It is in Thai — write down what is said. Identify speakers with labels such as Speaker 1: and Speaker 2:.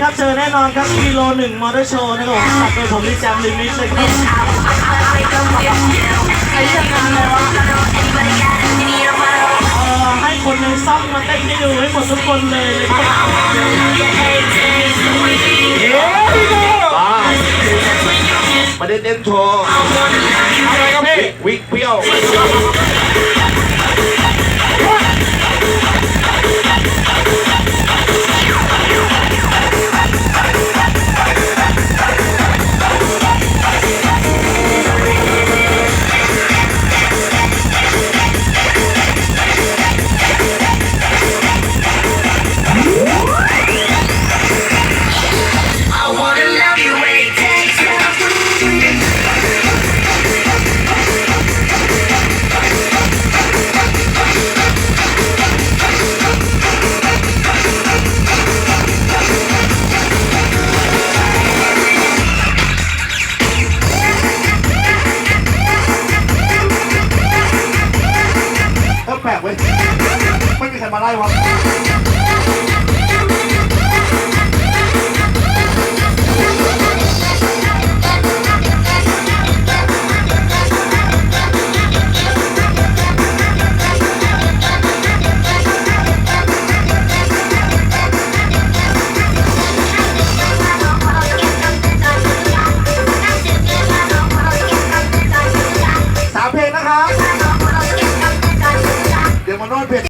Speaker 1: ครับเจอแน่นอนครับกิโลหนึ่งมอเตอร์โชว์นะครับผมตัดโดยผมลิจามลิมิตเลยครับใครจะงานอะไรวะเอ่อให้คนในซ่องมาเต้นให้ดูให้หมดทุกคนเลยนะครับ
Speaker 2: บ้าไม่ได้เต้นโชว์อะไรครับพี่วิกเป มาไล่วะ
Speaker 3: สามเพลงนะครับ เดี๋ยวมาโนอนเพลง